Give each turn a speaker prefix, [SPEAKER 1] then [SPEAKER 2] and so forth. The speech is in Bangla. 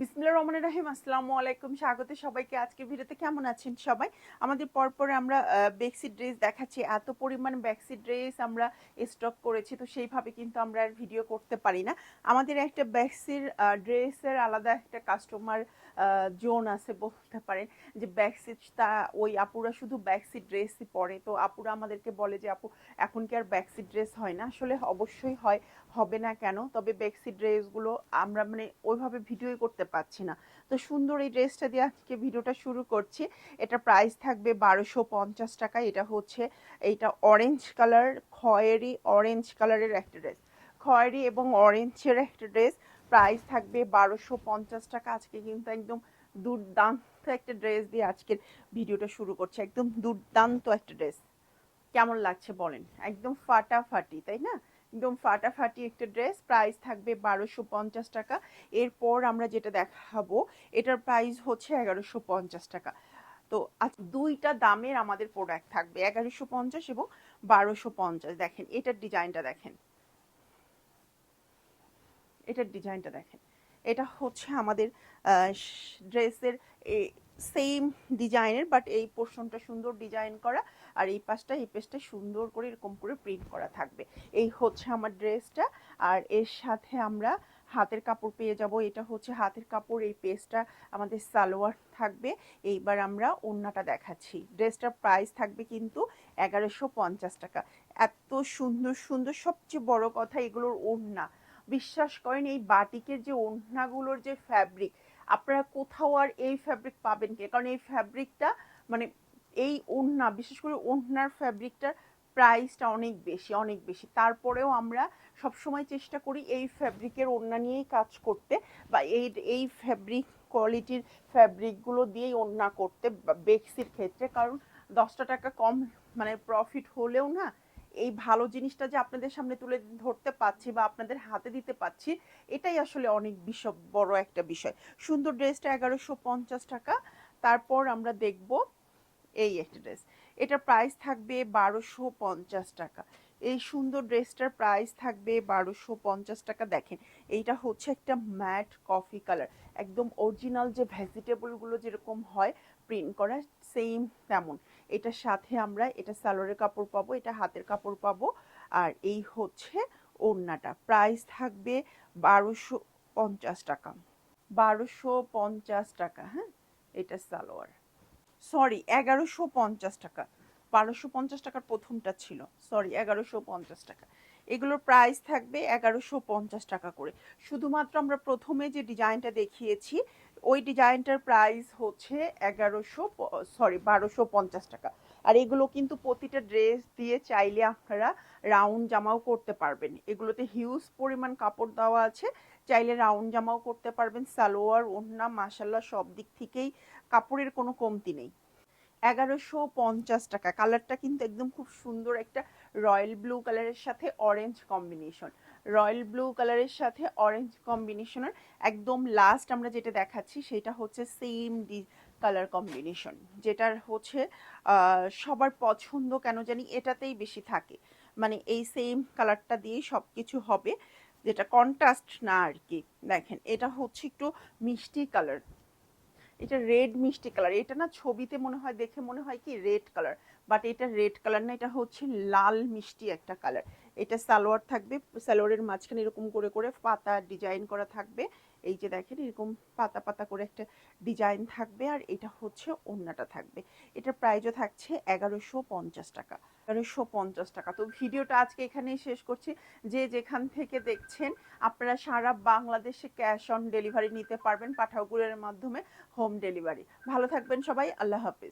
[SPEAKER 1] বিসমিল্লা রহমান রাহিম, আসসালামু আলাইকুম, স্বাগত সবাইকে। আজকে ভিডিওতে কেমন আছেন সবাই? আমাদের পরপর আমরা বেক্সি ড্রেস দেখাচ্ছি। এত পরিমাণ বেক্সি ড্রেস আমরা স্টক করেছি, তো সেইভাবে কিন্তু আমরা আর ভিডিও করতে পারি না। আমাদের একটা বেক্সির ড্রেসের আলাদা একটা কাস্টমার জোন আছে বলতে পারেন যে ব্যাকসি তা ওই আপুরা শুধু ব্যাকসি ড্রেসই পরে। তো আপুরা আমাদেরকে বলে যে, আপু, এখন কি আর ব্যাকসি ড্রেস হয় না? আসলে অবশ্যই হয়, হবে না কেন? তবে ব্যাকসি ড্রেসগুলো আমরা মানে ওইভাবে ভিডিওই করতে পারছি না। তো সুন্দর এই ড্রেসটা দিয়ে আজকে ভিডিওটা শুরু করছি। এটা প্রাইস থাকবে বারোশো পঞ্চাশ টাকা। এটা হচ্ছে, এইটা অরেঞ্জ কালার খয়েরি অরেঞ্জ কালারের একটা ড্রেস খয়েরি এবং অরেঞ্জের একটা ড্রেস প্রাইস থাকবে বারোশো পঞ্চাশ টাকা। আজকে কিন্তু একদম দুর্দান্ত একটা ড্রেস দিয়ে আজকের ভিডিওটা শুরু করছে। একদম দুর্দান্ত একটা ড্রেস কেমন লাগছে বলেন? একদম ফাটাফাটি, তাই না? একদম ফাটাফাটি একটা ড্রেস প্রাইস থাকবে বারোশো পঞ্চাশ টাকা। এরপর আমরা যেটা দেখাবো, এটার প্রাইস হচ্ছে এগারোশো পঞ্চাশ টাকা। তো আজ দুইটা দামের আমাদের প্রোডাক্ট থাকবে, এগারোশো পঞ্চাশ এবং বারোশো পঞ্চাশ। দেখেন, এটার ডিজাইনটা দেখেন। এটার ডিজাইনটা দেখেন। এটা হচ্ছে আমাদের ড্রেসের সেম ডিজাইনের বাট এই পোর্শনটা সুন্দর ডিজাইন করা, আর এই পাশটা, এই পেজটা সুন্দর করে এরকম করে প্রিন্ট করা থাকবে। এই হচ্ছে আমার ড্রেসটা, আর এর সাথে আমরা হাতের কাপড় পেয়ে যাব। এটা হচ্ছে হাতের কাপড়, এই পেজটা আমাদের সালোয়ার থাকবে। এইবার আমরা ওড়নাটা দেখাচ্ছি। ড্রেসটার প্রাইস থাকবে কিন্তু এগারোশো টাকা। এত সুন্দর সুন্দর, সবচেয়ে বড় কথা এগুলোর ওড়না বিশ্বাস করেন, এই বাটিকের যে ওড়নাগুলোর যে ফ্যাব্রিক আপনারা কোথাও আর এই ফ্যাব্রিক পাবেন কি? কারণ এই ফ্যাব্রিকটা মানে এই ওড়না বিশেষ করে ওড়নার ফ্যাব্রিকটার প্রাইসটা অনেক বেশি অনেক বেশি। তারপরেও আমরা সবসময় চেষ্টা করি এই ফ্যাব্রিকের ওড়না নিয়েই কাজ করতে বা এই এই ফ্যাব্রিক কোয়ালিটির ফ্যাব্রিকগুলো দিয়েই ওড়না করতে বেক্সির ক্ষেত্রে। কারণ দশটা টাকা কম মানে প্রফিট হলেও না এই ভালো জিনিসটা যে আপনাদের সামনে তুলে ধরতে পাচ্ছি বা আপনাদের হাতে দিতে পাচ্ছি এটাই আসলে অনেক বিষয় বড় একটা বিষয়। সুন্দর ড্রেসটা এগারোশো পঞ্চাশ টাকা। তারপর আমরা দেখব এই একটা ড্রেস। এটার প্রাইস থাকবে বারোশো পঞ্চাশ টাকা। এই সুন্দর ড্রেসটার প্রাইস থাকবে বারোশো পঞ্চাশ টাকা। দেখেন, এইটা হচ্ছে একটা ম্যাট কফি কালার একদম অরিজিনাল যে ভেজিটেবলগুলো যেরকম হয় প্রিন্ট করা সেম তেমন। এটার সাথে আমরা এটা স্যালোরের কাপড় পাবো, এটা হাতের কাপড় পাবো, আর এই হচ্ছে ওড়নাটা। প্রাইস থাকবে বারোশো পঞ্চাশ টাকা। বারোশো পঞ্চাশ টাকা হ্যাঁ? এটা সালোয়ার। সরি এগারোশো পঞ্চাশ টাকা। বারোশো পঞ্চাশ টাকার প্রথমটা ছিল। সরি এগারোশো পঞ্চাশ টাকা। এগুলোর প্রাইস থাকবে এগারোশো পঞ্চাশ টাকা করে। শুধুমাত্র আমরা প্রথমে যে ডিজাইনটা দেখিয়েছি ওই ডিজাইনটার প্রাইস হচ্ছে এগারোশো সরি বারোশো পঞ্চাশ টাকা। আর এগুলো কিন্তু প্রতিটা ড্রেস দিয়ে চাইলে আপনারা রাউন্ড জামাও করতে পারবেন। এগুলোতে হিউজ পরিমাণ কাপড় দেওয়া আছে। চাইলে রাউন্ড জামাও করতে পারবেন। সালোয়ার ওন্না মাসাল্লা সব দিক থেকেই কাপড়ের কোনো কমতি নেই। এগারোশো পঞ্চাশ টাকা। কালারটা কিন্তু একদম খুব সুন্দর একটা রয়্যাল ব্লু কালারের সাথে অরেঞ্জ কম্বিনেশন রয়্যাল ব্লু কালারের সাথে অরেঞ্জ কম্বিনেশনের একদম লাস্ট আমরা যেটা দেখাচ্ছি সেটা হচ্ছে সেম ডি কালার কম্বিনেশন যেটার হচ্ছে সবার পছন্দ কেন জানি এটাতেই বেশি থাকে। মানে এই সেম কালারটা দিয়েই সব কিছু হবে, যেটা কন্ট্রাস্ট না আর কি। দেখেন, এটা হচ্ছে একটু মিষ্টি কালার এটা রেড মিষ্টি কালার এটা না ছবিতে মনে হয়, দেখে মনে হয় কি রেড কালার বাট এটা রেড কালার না, এটা হচ্ছে লাল মিষ্টি একটা কালার এটা সালোয়ার থাকবে, সালোয়ারের মাঝখানে এরকম করে করে পাতা ডিজাইন করা থাকবে। এই যে দেখেন, এরকম পাতা পাতা করে একটা ডিজাইন থাকবে আর এটা হচ্ছে ওড়নাটা থাকবে। এটা প্রাইজও থাকছে এগারোশো পঞ্চাশ টাকা। এগারোশো পঞ্চাশ টাকা। তো ভিডিওটা আজকে এখানেই শেষ করছি। যে যেখান থেকে দেখছেন, আপনারা সারা বাংলাদেশে ক্যাশ অন ডেলিভারি নিতে পারবেন পাঠাওগুলোর মাধ্যমে হোম ডেলিভারি। ভালো থাকবেন সবাই। আল্লাহ হাফিজ।